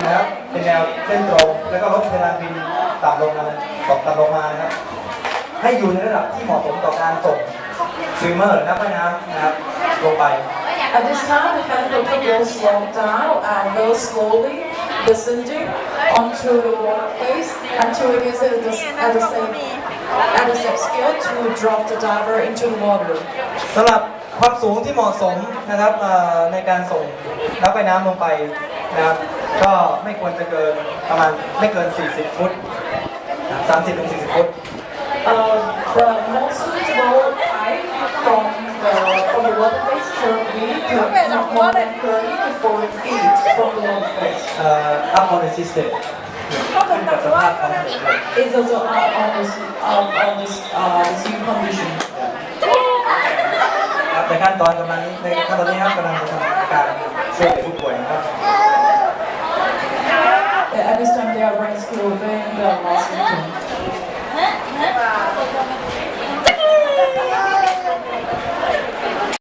นะครับเป็นแนวเส้นตรงแล้วก็ลดเวลาบินต่ำลงมาตกต่ำลงมานะครับให้อยู่ในระดับที่เหมาะสมต่อการส่งซูมเมอร์นักว่าน้ำนะครับ ลงไป At this time, we have the girls slow down and go slowly, d e s c e n d i n g onto the w a t e r f a c e until it is at the, at the same at the same scale to drop the diver into the water. สำหรับความสูงที่เหมาะสมนะครับในการส่งนักไปน้ำลงไปนะครับก็ไม่ควรจะเกินประมาณไม่เกิน 40 ฟุต30 ถึง 40 ฟุต Uh, the most suitable height from the, from the water face should be to not more than 30 to 40 feet from the water face. เอ่อ up on the system ขึ้นกับสภาพของผมเลย It's also on, on t h e s on, on this uh, sea condition. ครับในขั้นตอนกำลังในขั้นตอนนี้ครับกำลังจะทำการ我们的王总。